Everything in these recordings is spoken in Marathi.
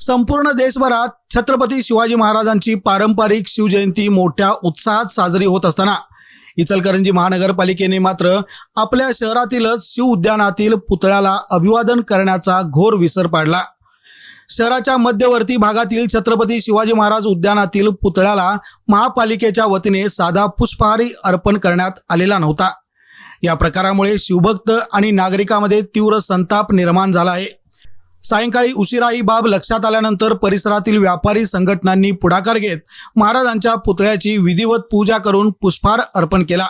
संपूर्ण देशभरात छत्रपती शिवाजी महाराजांची पारंपरिक शिवजयंती मोठ्या उत्साहात साजरी होत असताना इचलकरंजी महानगरपालिकेने मात्र आपल्या शहरातीलच शिव उद्यानातील पुतळ्याला अभिवादन करण्याचा घोर विसर पाडला. शहराच्या मध्यवर्ती भागातील छत्रपती शिवाजी महाराज उद्यानातील पुतळ्याला महापालिकेच्या वतीने साधा पुष्पहारी अर्पण करण्यात आलेला नव्हता. या प्रकारामुळे शिवभक्त आणि नागरिकांमध्ये तीव्र संताप निर्माण झाला आहे. सायंकाळी उशिरा ही बाब लक्षात आल्यानंतर परिसरातील व्यापारी संघटनांनी पुढाकार घेत महाराजांच्या पुतळ्याची विधिवत पूजा करून पुष्पहार अर्पण केला.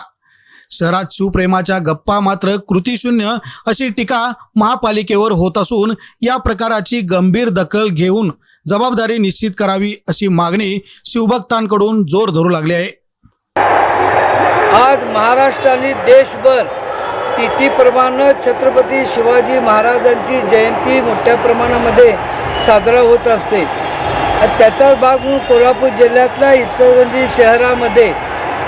शहरात शिवप्रेमाच्या गप्पा मात्र कृतीशून्य अशी टीका महापालिकेवर होत असून या प्रकाराची गंभीर दखल घेऊन जबाबदारी निश्चित करावी अशी मागणी शिवभक्तांकडून जोर धरू लागली आहे. आज महाराष्ट्र देशभर तिथीप्रमाणे छत्रपती शिवाजी महाराजांची जयंती मोठ्या प्रमाणामध्ये साजरा होत असते. त्याचाच भाग म्हणून कोल्हापूर जिल्ह्यातल्या इचलकरंजी शहरामध्ये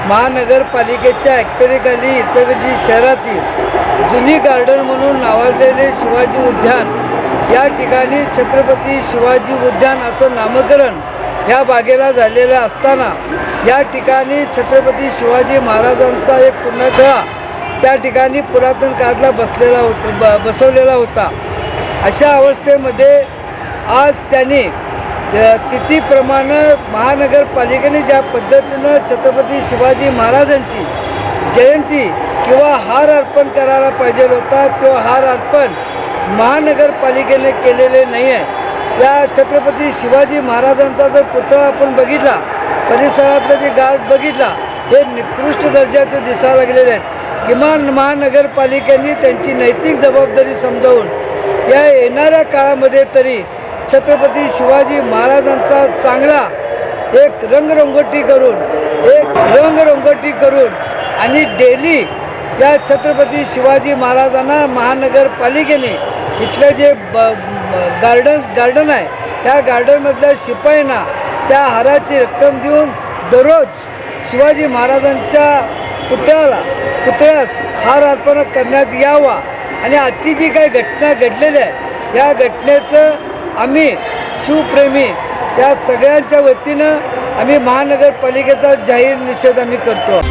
महानगरपालिकेच्या ॲक्टरीखाली इचलकरंजी शहरातील जुनी गार्डन म्हणून नावाजलेले शिवाजी उद्यान या ठिकाणी छत्रपती शिवाजी उद्यान असं नामकरण या बागेला झालेलं असताना या ठिकाणी छत्रपती शिवाजी महाराजांचा एक पुण्यतळा त्या ठिकाणी पुरातन काळातला बसलेला होता ब बसवलेला होता. अशा अवस्थेमध्ये आज त्यांनी अ, तिथीप्रमाणे महानगरपालिकेने ज्या पद्धतीनं छत्रपती शिवाजी महाराजांची जयंती किंवा हार अर्पण करायला पाहिजे होता तो हार अर्पण महानगरपालिकेने केलेले नाही आहे या छत्रपती शिवाजी महाराजांचा जर पुतळा आपण बघितला परिसरातलं जे गार्ड बघितला हे निकृष्ट दर्जाचे दिसायला लागलेले आहेत. किमान महानगरपालिकेने त्यांची नैतिक जबाबदारी समजावून या येणाऱ्या काळामध्ये तरी छत्रपती शिवाजी महाराजांचा चांगला एक रंगरंगोटी करून एक रंगरंगोटी करून आणि डेली या छत्रपती शिवाजी महाराजांना महानगरपालिकेने इथलं जे ब गार्डन गार्डन आहे त्या गार्डनमधल्या शिपायांना त्या हाराची रक्कम देऊन दररोज शिवाजी महाराजांच्या पुतळ्याला पुतळ्यास हार अर्पण करण्यात यावा. आणि आजची जी काही घटना घडलेली आहे या घटनेचं आम्ही शिवप्रेमी या सगळ्यांच्या वतीनं आम्ही महानगरपालिकेचा जाहीर निषेध आम्ही करतो.